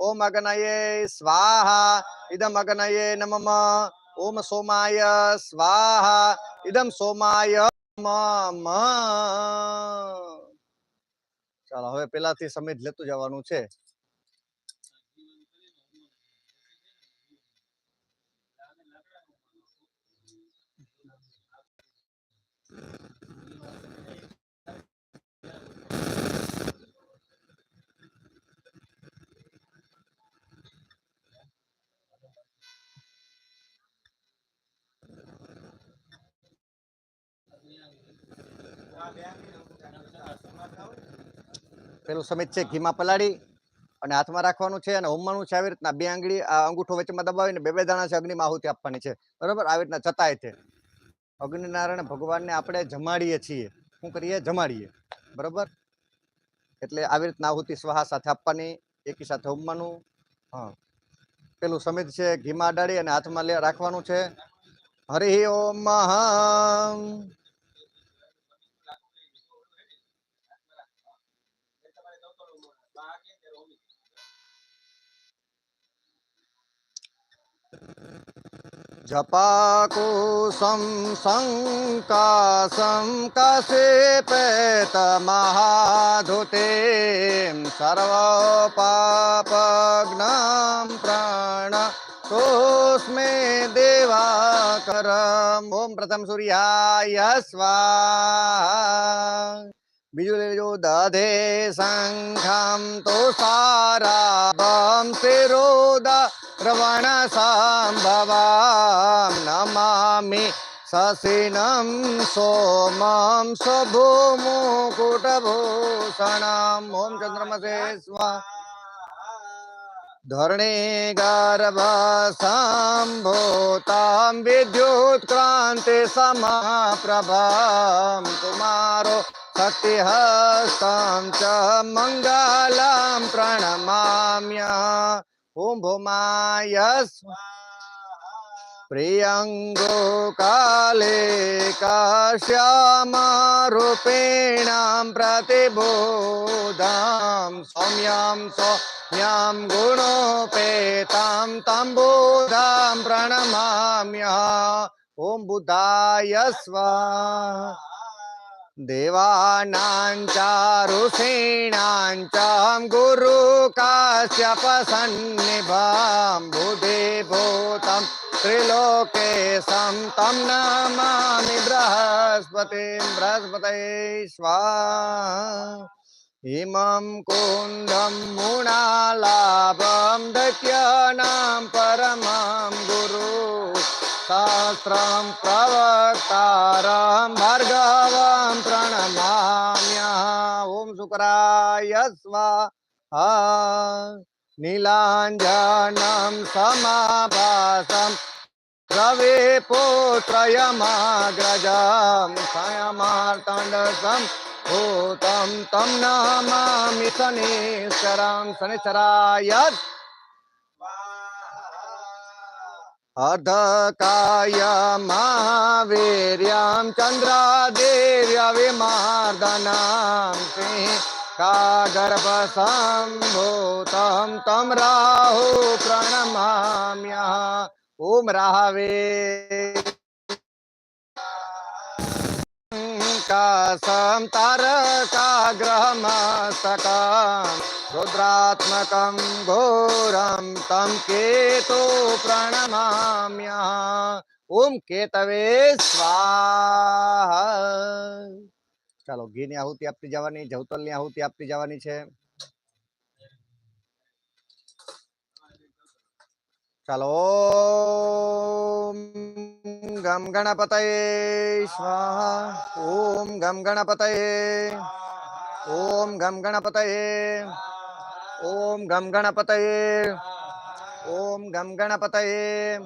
ઓમ અગ્નયે સ્વાહા ઇદમ અગ્નયે નમઃ ઓમ સોમાય સ્વાહા ઇદમ સોમાય મમ ચાલો હવે પેલાથી સમિત લેતું જવાનું છે પેલું સમિત છે, ઘીમાં પલાળી અને હાથમાં રાખવાનું છે અને હોમવાનું છે, આવી રીતના બે આંગળી આ અંગૂઠો વચ્ચેમાં દબાવીને બે બે દાણા છે, અગ્નિમાં આહુતિ આપવાની છે. બરોબર? આવી રીતના જતાય છે. અગ્નિનારાયણ ભગવાનને આપણે જમાડીએ છીએ. શું કરીએ? જમાડીએ. બરોબર? એટલે આવી રીતના આહુતિ સ્વાહા સાથે આપવાની, એકી સાથે હોમવાનું હા. પેલું સમિત છે, ઘીમાં અડાડી અને હાથમાં લે, રાખવાનું છે. હરિ ઓમ અહં. जपाकुसं शङ्कासं कशिपेतमहाधुतिं सर्वपापघ्नं प्राण तोऽस्मे देवाकरम् ॐ प्रथम सूर्याय स्वाहा બીજું લેજો દધે શંખમ તો સારાભમ શિરોદા श्रवणसम्भवां नमामि ससिनं सोमां सभूमुकुटभूषणाम् ॐ चन्द्रमसे स्वा धरणीगर्भसां भूतां विद्युत्क्रान्तिसमाप्रभां कुमारो शक्तिहस्तां च मङ्गलां प्रणमाम्यः कुम्भुमाय प्रियङ्गो काले काश्यामारूपिणां प्रतिबोधां सौम्यां सौम्यां गुणोपेतां तम्बुधां प्रणमाम्यः। ॐ बुधाय स्वाहा। देवानाञ्चारुषीणाञ्चां गुरुकाश्यपसन्निभाम्बुधिभूतं त्रिलोकेशं तं नमामि बृहस्पतिं बृहस्पतये स्वाहा। इमं कुन्दं मुणालाभं दैत्यानां परमां गुरु। शास्त्रं प्रवक्तारं भार्गवं शुक्राय स्वाहा। नीलाञ्जनं समाभासं रवे पुत्रयमाग्रजं स्वयमार्तण्डसं भूतं तं नमामि शनिश्चरं शनिश्चराय अर्धकाय महावीर्यं चन्द्रादेव्यविमार्दनं सिंह कागर्भसम्भूतं तं राहु प्रणमाम्यः। ॐ राहवे। कासं तारकाग्रहमस्तकं रुद्रात्मकं घोरं तं केतो प्रणमाम्यः ॐ केतवे સ્વાહા ચાલો ઘીની આહુતિ આપતી જવાની જવતલની આહુતિ આપતી જવાની છે ચાલો ઓમ गम गणपत स्वाहा। ॐ गम गणपत ओम गम गणपत ॐ गम गणपत ॐ गम गणपतये।